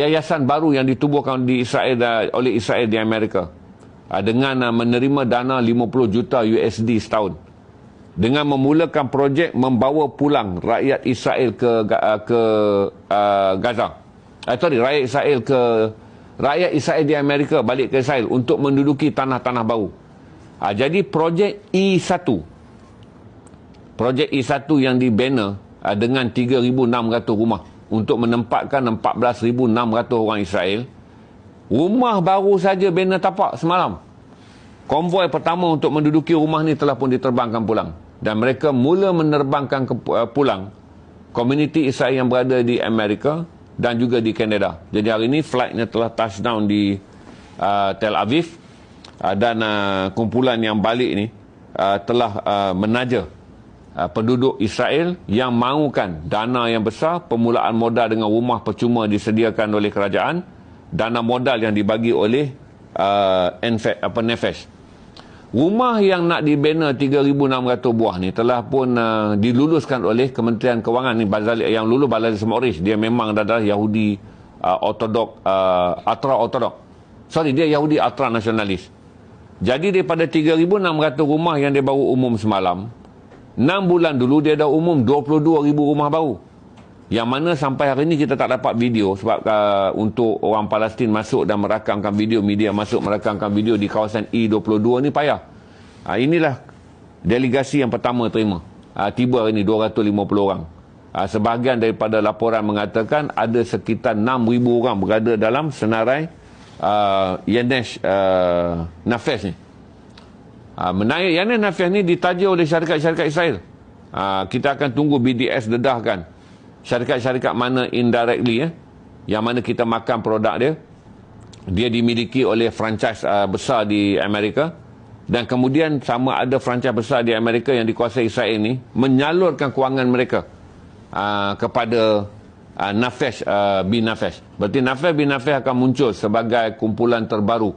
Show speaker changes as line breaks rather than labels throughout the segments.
yayasan baru yang ditubuhkan di Israel oleh Israel di Amerika uh, dengan uh, menerima dana 50 juta USD setahun dengan memulakan projek membawa pulang rakyat Israel ke uh, ke Gaza. Sorry, rakyat Israel ke rakyat Israel di Amerika balik ke Israel untuk menduduki tanah-tanah baru. Jadi projek E1 projek E1 yang dibina dengan 3600 rumah untuk menempatkan 14,600 orang Israel. Rumah baru saja bina tapak semalam. Konvoi pertama untuk menduduki rumah ni telah pun diterbangkan pulang. Dan mereka mula menerbangkan ke, uh, pulang komuniti Israel yang berada di Amerika dan juga di Kanada. Jadi hari ini flightnya telah touchdown di uh, Tel Aviv uh, dan uh, kumpulan yang balik ni uh, telah uh, menaja penduduk Israel yang mahukan dana yang besar, permulaan modal dengan rumah percuma disediakan oleh kerajaan, dana modal yang dibagi oleh uh, apa Nefesh. Rumah yang nak dibina 3,600 buah ni telah pun uh, diluluskan oleh Kementerian Kewangan ni Bazali, yang lulu Bazali Semoris. Dia memang adalah Yahudi uh, Ortodok, uh, Atra Ortodok. Sorry, dia Yahudi Atra Nasionalis. Jadi daripada 3,600 rumah yang dia baru umum semalam, 6 bulan dulu dia dah umum 22 ribu rumah baru. Yang mana sampai hari ini kita tak dapat video sebab uh, untuk orang Palestin masuk dan merakamkan video, media masuk merakamkan video di kawasan E22 ni payah. Uh, inilah delegasi yang pertama terima. Uh, tiba hari ini 250 orang. Uh, sebahagian daripada laporan mengatakan ada sekitar 6,000 orang berada dalam senarai uh, Yenesh uh, Nafes ni. Ha, menaik yang ni nafiah ni ditaja oleh syarikat-syarikat Israel. Ha, kita akan tunggu BDS dedahkan syarikat-syarikat mana indirectly ya, yang mana kita makan produk dia. Dia dimiliki oleh franchise uh, besar di Amerika dan kemudian sama ada franchise besar di Amerika yang dikuasai Israel ni menyalurkan kewangan mereka uh, kepada uh, Nafesh uh, bin Nafesh. Berarti Nafesh bin Nafesh akan muncul sebagai kumpulan terbaru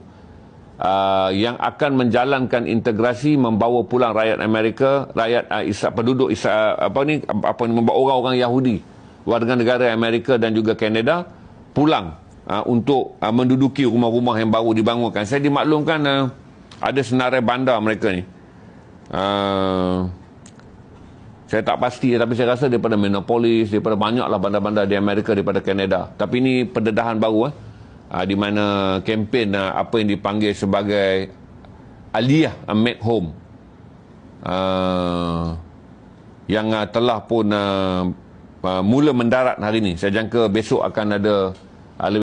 uh, yang akan menjalankan integrasi membawa pulang rakyat Amerika, rakyat uh, Isra, penduduk Isra, apa ni apa ni membawa orang-orang Yahudi warga negara Amerika dan juga Kanada pulang uh, untuk uh, menduduki rumah-rumah yang baru dibangunkan. Saya dimaklumkan uh, ada senarai bandar mereka ni. Uh, saya tak pasti tapi saya rasa daripada Minneapolis, daripada banyaklah bandar-bandar di Amerika daripada Kanada. Tapi ini pendedahan baru eh uh, di mana kempen uh, apa yang dipanggil sebagai Aliyah uh, Make Home uh, yang uh, telah pun uh, uh, mula mendarat hari ini. Saya jangka besok akan ada